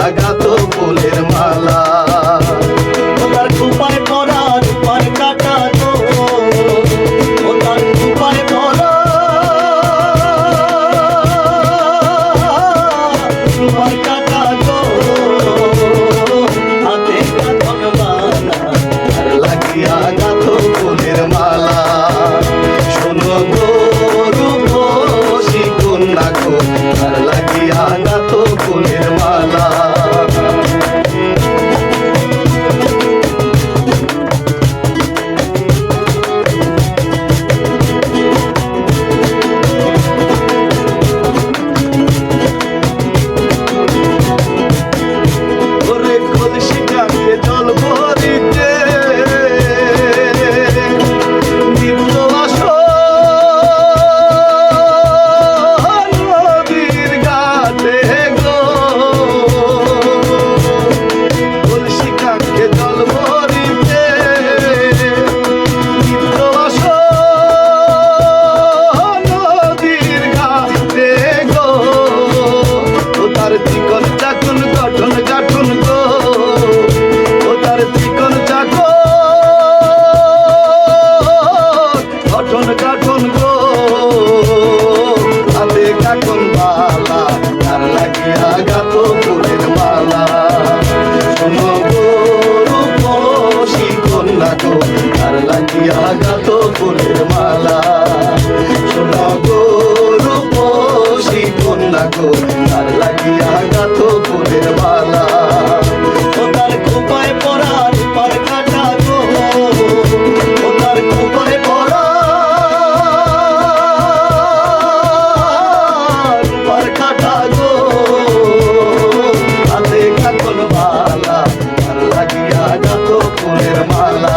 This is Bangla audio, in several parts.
আগাত ফুলের মালা। আগুন বালা, তার লাগিয়া গাত ফুলের মালা। শুনো রূপসী কন্যা গো, তার লাগিয়া গাত ফুলের মালা। যত ফুলের মালা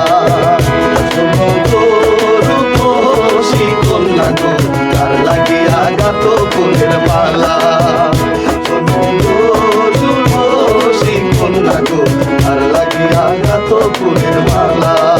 রূপসী কন্যা গো তার লাগিয়া গাত ফুলের মালা রূপসী কন্যা গো তার লাগিয়া গাত ফুলের মালা।